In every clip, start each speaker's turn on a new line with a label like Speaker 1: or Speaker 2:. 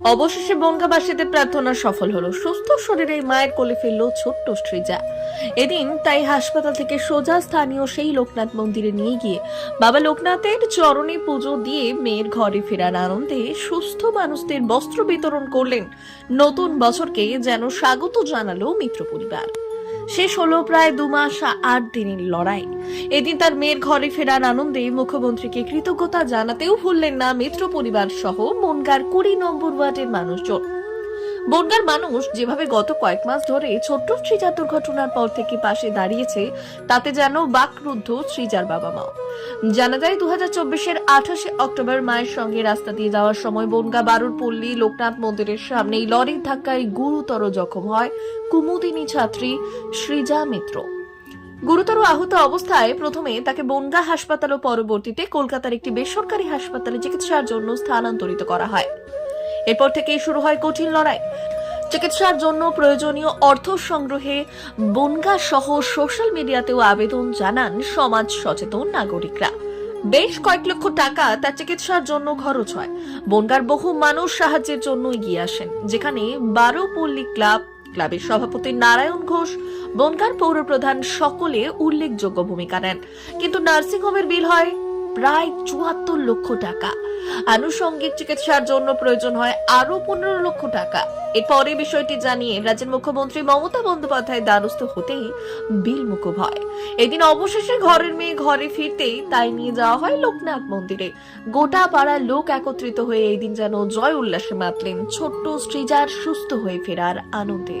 Speaker 1: অবশেষে বনগাবাসীদের প্রার্থনা সফল হলো। সুস্থ শরীরে মায়ের কোলে ফিরল ছোট্ট শ্রীজা এদিন তাই হাসপাতাল থেকে সোজা স্থানীয় সেই লোকনাথ মন্দিরে নিয়ে গিয়ে বাবা লোকনাথের চরণে পুজো দিয়ে মেয়ের ঘরে ফেরার আনন্দে সুস্থ মানুষদের বস্ত্র বিতরণ করলেন। নতুন বছরকে যেন স্বাগত জানালো মিত্র পরিবার। শেষ হলো প্রায় দু মাস আট দিনের লড়াই। এদিন তার মেয়ের ঘরে ফেরার আনন্দে মুখ্যমন্ত্রীকে কৃতজ্ঞতা জানাতেও ভুললেন না মিত্র পরিবার সহ মনগার কুড়ি নম্বর ওয়ার্ডের মানুষজন। বনগার মানুষ যেভাবে গত কয়েক মাস ধরে ছোট্ট শ্রীজার দুর্ঘটনার পর থেকে পাশে দাঁড়িয়েছে, তাতে যেন বাকরুদ্ধ শ্রীজার বাবা মাও। জানা যায় দু হাজার চব্বিশের আঠাশে অক্টোবর মায়ের সঙ্গে রাস্তা দিয়ে যাওয়ার সময় বনগা, বারুর পল্লী, লোকনাথ মন্দিরের সামনেই লরির ধাক্কায় গুরুতর জখম হয় কুমুদিনী ছাত্রী সৃজা মিত্র। গুরুতর আহত অবস্থায় প্রথমে তাকে বনগা হাসপাতাল ও পরবর্তীতে কলকাতার একটি বেসরকারি হাসপাতালে চিকিৎসার জন্য স্থানান্তরিত করা হয়। এরপর থেকেই শুরু হয় কঠিন লড়াই। চিকিৎসার জন্য প্রয়োজনীয় অর্থ সংগ্রহে বনগা সহ সোশ্যাল মিডিয়াতেও আবেদন জানান সমাজ সচেতন নাগরিকরা। বেশ কয়েক লক্ষ টাকা তার চিকিৎসার জন্য খরচ হয়। বনগার বহু মানুষ সাহায্যের জন্য এগিয়ে আসেন। যেখানে বারো পল্লী ক্লাব, ক্লাবের সভাপতি নারায়ণ ঘোষ, বনগার পৌরপ্রধান সকলে উল্লেখযোগ্য ভূমিকা নেন। কিন্তু নার্সিংহোমের বিল হয় প্রায় চুয়াত্তর লক্ষ টাকা। আনুষঙ্গিক চিকিৎসার জন্য প্রয়োজন হয় আরও পনেরো লক্ষ টাকা। এরপরে বিষয়টি জানিয়ে রাজ্যের মুখ্যমন্ত্রী মমতা বন্দ্যোপাধ্যায় দ্বারস্থ হতেই বিল মুকুব হয় এদিন অবশেষে ঘরের মেয়ে ঘরে ফিরতেই তাই নিয়ে যাওয়া হয় লোকনাথ মন্দিরে। গোটা পাড়ার লোক একত্রিত হয়ে এই দিন যেন জয় উল্লাসে মাতলেন ছোট্ট শ্রীজার সুস্থ হয়ে ফেরার আনন্দে।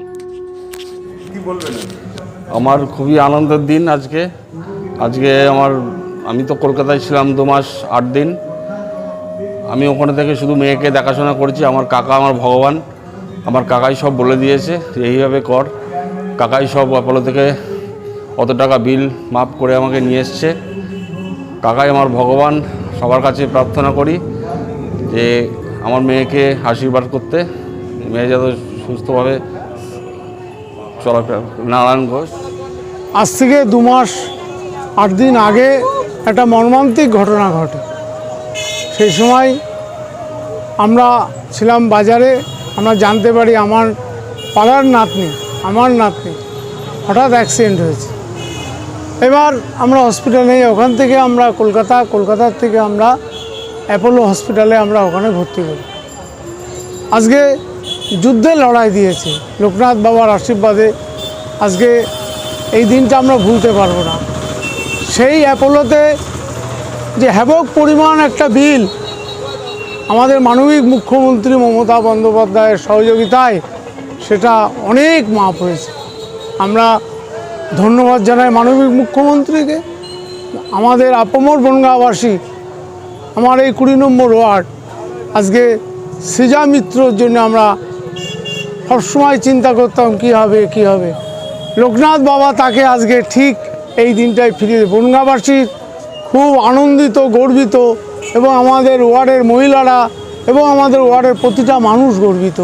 Speaker 2: আমার খুবই আনন্দের দিন আজকে। আজকে আমার আমি তো কলকাতায় ছিলাম দু মাস, আট দিন। আমি ওখানে থেকে শুধু মেয়েকে দেখাশোনা করেছি, আমার কাকা আমার ভগবান। আমার কাকাই সব বলে দিয়েছে এইভাবে কর। কাকাই সব অ্যাপোলো থেকে অত টাকা বিল মাপ করে আমাকে নিয়ে এসছে। কাকাই আমার ভগবান, সবার কাছে প্রার্থনা করি যে আমার মেয়েকে আশীর্বাদ করতে। মেয়ে যাতে সুস্থভাবে চলাফেরা, নারায়ণ ঘোষ।
Speaker 3: আজ থেকে দু মাস, আট দিন আগে একটা মর্মান্তিক ঘটনা ঘটে। সেই সময় আমরা ছিলাম বাজারে, আমরা জানতে পারি আমার পাড়ার নাতনি, আমার নাতনি হঠাৎ অ্যাক্সিডেন্ট হয়েছে। এবার আমরা হসপিটালে ওখান থেকে আমরা কলকাতা, কলকাতার থেকে আমরা অ্যাপোলো হসপিটালে আমরা ওখানে ভর্তি করি আজকে যুদ্ধে লড়াই দিয়েছে, লোকনাথ বাবার আশীর্বাদে আজকে এই দিনটা আমরা ভুলতে পারব না। সেই অ্যাপোলোতে যে হ্যাবক পরিমাণ একটা বিল আমাদের মানবিক মুখ্যমন্ত্রী মমতা বন্দ্যোপাধ্যায়ের সহযোগিতায় সেটা অনেক মাপ হয়েছে। আমরা ধন্যবাদ জানাই মানবিক মুখ্যমন্ত্রীকে। আমাদের আপমর বনগাঁবাসী আমার এই কুড়ি নম্বর ওয়ার্ড, আজকে সৃজা মিত্রর জন্য আমরা সবসময় চিন্তা করতাম কি হবে কি হবে। লোকনাথ বাবা তাকে আজকে ঠিক এই দিনটায় ফিরিয়ে। বনগাঁবাসী খুব আনন্দিত, গর্বিত এবং আমাদের ওয়ার্ডের মহিলারা এবং আমাদের ওয়ার্ডের প্রতিটা মানুষ গর্বিত